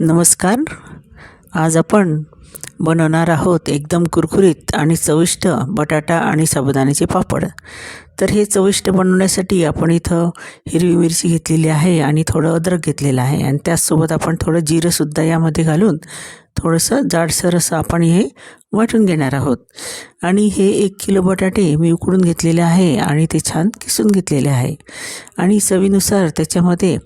नमस्कार. आज आपण बनवणार आहोत एकदम कुरकुरीत आणि चविष्ट बटाटा आणि साबुदाण्याचे पापड. तर हे चविष्ट बनवण्यासाठी आपण इथं हिरवी मिरची घेतलेली आहे आणि थोडं अद्रक घेतलेलं आहे. आणि त्याचसोबत आपण थोडं जिरंसुद्धा यामध्ये घालून थोडंसं जाडसर असं आपण हे वाटून घेणार आहोत. आणि हे एक किलो बटाटे मी उकडून घेतलेले आहे आणि ते छान किसून घेतलेले आहे. आणि चवीनुसार त्याच्यामध्ये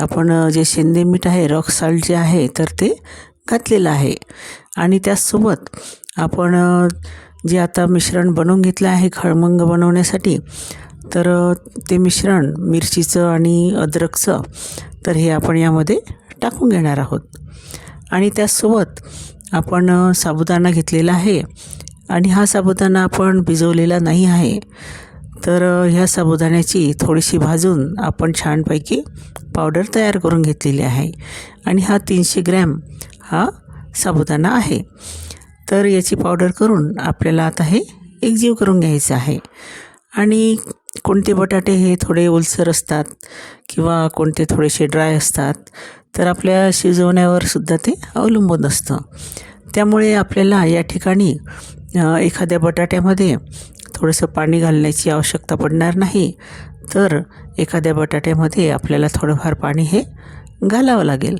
आपण जे शेंदे मीठ आहे रॉक साल्ट जे आहे तर ते घातलेलं आहे. आणि त्याचसोबत आपण जे आता मिश्रण बनवून घेतलं आहे खळमंग बनवण्यासाठी तर ते मिश्रण मिरचीचं आणि अद्रकचं तर हे आपण यामध्ये टाकून घेणार आहोत. आणि त्याचसोबत आपण साबुदाणा घेतलेला आहे. आणि हा साबुदाणा आपण भिजवलेला नाही आहे. तर ह्या साबुदाण्याची थोडीशी भाजून आपण छानपैकी पावडर तयार करून घेतलेली आहे. आणि हा तीनशे ग्रॅम हा साबुदाणा आहे. तर याची पावडर करून आपल्याला आता हे एकजीव करून घ्यायचं आहे. आणि कोणते बटाटे हे थोडे ओलसर असतात किंवा कोणते थोडेसे ड्राय असतात तर आपल्या शिजवण्यावर सुद्धा ते अवलंबून असतं. त्यामुळे आपल्याला या ठिकाणी एखाद्या बटाट्यामध्ये थोडंसं पाणी घालण्याची आवश्यकता पडणार नाही. तर एखाद्या बटाट्यामध्ये आपल्याला थोडंफार पाणी हे घालावं लागेल.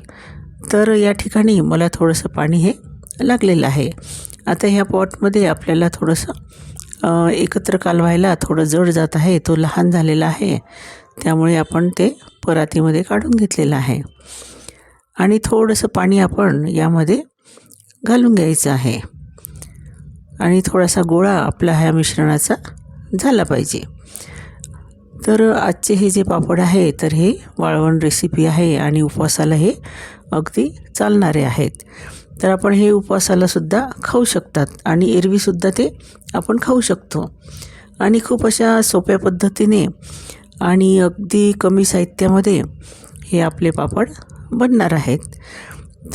तर या ठिकाणी मला थोडंसं पाणी हे लागलेलं आहे. आता ह्या पॉटमध्ये आपल्याला थोडंसं एकत्र कालवायला थोडं जड जात आहे तो लहान झालेला आहे. त्यामुळे आपण ते परातीमध्ये काढून घेतलेलं आहे. आणि थोडंसं पाणी आपण यामध्ये घालून घ्यायचं आहे. आणि थोडासा गोळा आपला ह्या मिश्रणाचा झाला पाहिजे. तर आजचे हे जे पापड आहे तर हे वाळवण रेसिपी आहे आणि उपवासाला हे अगदी चालणारे आहेत. तर आपण हे उपवासालासुद्धा खाऊ शकतात आणि एरवीसुद्धा ते आपण खाऊ शकतो. आणि खूप अशा सोप्या पद्धतीने आणि अगदी कमी साहित्यामध्ये हे आपले पापड बनणार आहेत.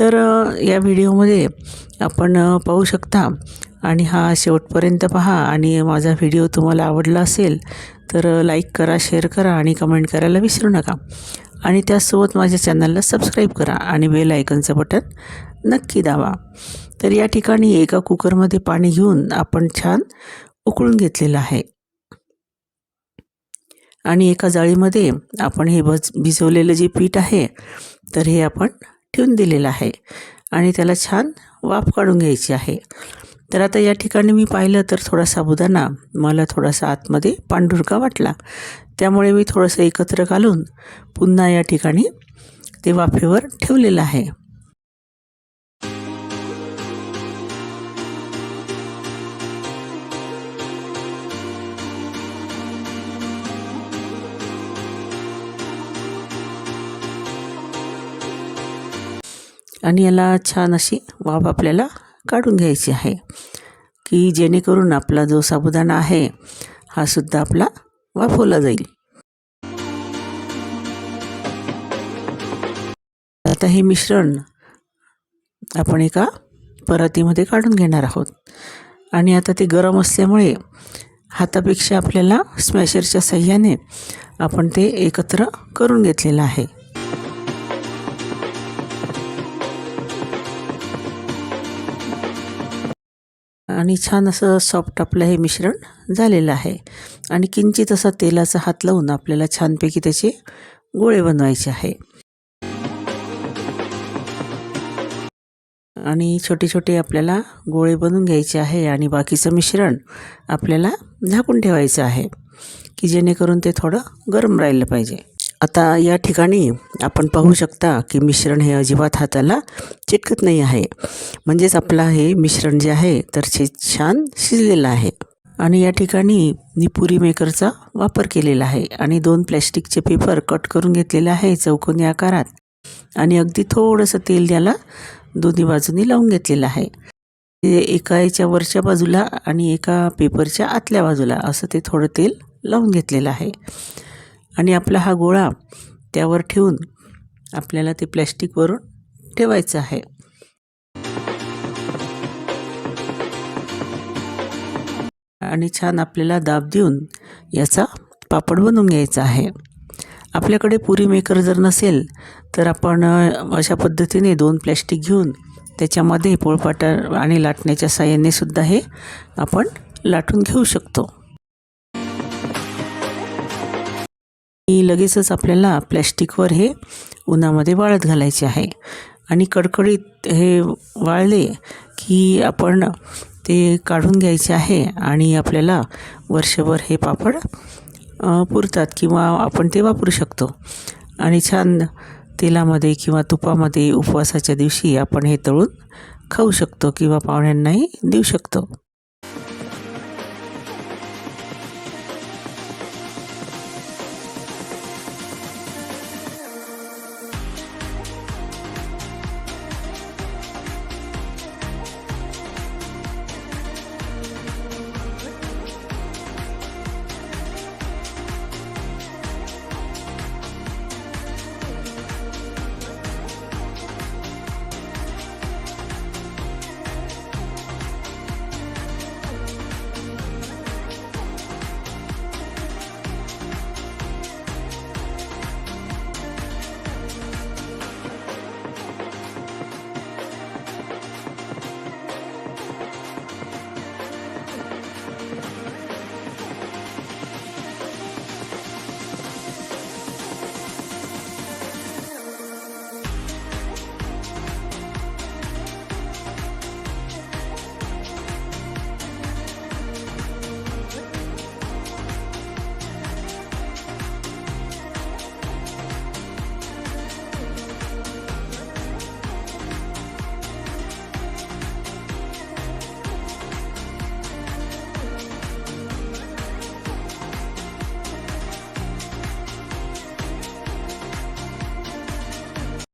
तर या व्हिडिओमध्ये आपण पाहू शकता आणि हा शेवटपर्यंत पहा आणि माझा व्हिडिओ तुम्हाला आवडला असेल तर लाईक करा शेअर करा आणि कमेंट करायला विसरू नका. आणि त्याचसोबत माझ्या चॅनलला सबस्क्राईब करा आणि बेल आयकनचं बटन नक्की दावा तर या ठिकाणी एका कुकरमध्ये पाणी घेऊन आपण छान उकळून घेतलेलं आहे. आणि एका जाळीमध्ये आपण हे भज भिजवलेलं जे पीठ आहे तर हे आपण ठेवून दिलेलं आहे. आणि त्याला छान वाफ काढून घ्यायची आहे. तर आता या ठिकाणी मी पाहिलं तर थोडा साबुदाणा मला थोडासा आतमध्ये पांढुरका वाटला. त्यामुळे मी थोडंसं एकत्र घालून पुन्हा या ठिकाणी ते वाफेवर ठेवलेलं आहे. आणि याला छान अशी वाफ आपल्याला काढून घ्यायची आहे की जेणेकरून आपला जो साबुदाणा आहे हा सुद्धा आपला वाफवला जाईल. आता हे मिश्रण आपण एका परातीमध्ये काढून घेणार आहोत. आणि आता ते गरम असल्यामुळे हातापेक्षा आपल्याला स्मॅशरच्या साह्याने आपण ते एकत्र करून घेतलेलं आहे. आणि छान असं सॉफ्ट आपलं हे मिश्रण झालेलं आहे. आणि किंचित असा तेलाचा हात लावून आपल्याला छानपैकी त्याचे गोळे बनवायचे आहे. आणि छोटे छोटे आपल्याला गोळे बनवून घ्यायचे आहे आणि बाकीचं मिश्रण आपल्याला झाकून ठेवायचं आहे की जेणेकरून ते थोडं गरम राहिलं पाहिजे. आता या ठिकाणी आपण पाहू शकता की मिश्रण हे अजिबात हाताला चिटकत नाही आहे. म्हणजेच आपला हे मिश्रण जे आहे तर छे छान शिजलेलं आहे. आणि या ठिकाणी मी पुरी मेकरचा वापर केलेला आहे आणि दोन प्लॅस्टिकचे पेपर कट करून घेतलेले आहे चौकोनी आकारात. आणि अगदी थोडंसं तेल त्याला दोन्ही बाजूनी लावून घेतलेलं आहे. ते एका याच्या वरच्या बाजूला आणि एका पेपरच्या आतल्या बाजूला असं ते थोडं तेल लावून घेतलेलं आहे. आणि आपला हा गोळा त्यावर ठेवून आपल्याला ते प्लॅस्टिकवरून ठेवायचं आहे. आणि छान आपल्याला दाब देऊन याचा पापड बनवून घ्यायचा आहे. आपल्याकडे पुरी मेकर जर नसेल तर आपण अशा पद्धतीने दोन प्लॅस्टिक घेऊन त्याच्यामध्ये पोळपाटा आणि लाटण्याच्या साहाय्याने सुद्धा हे आपण लाटून घेऊ शकतो. की लगेचच आपल्याला प्लॅस्टिकवर हे उन्हामध्ये वाळत घालायचे आहे. आणि कडकडीत हे वाळले की आपण ते काढून घ्यायचे आहे आणि आपल्याला वर्षभर हे पापड पुरतात किंवा आपण ते वापरू शकतो. आणि छान तेलामध्ये किंवा तुपामध्ये उपवासाच्या दिवशी आपण हे तळून खाऊ शकतो किंवा पाहुण्यांनाही देऊ शकतो.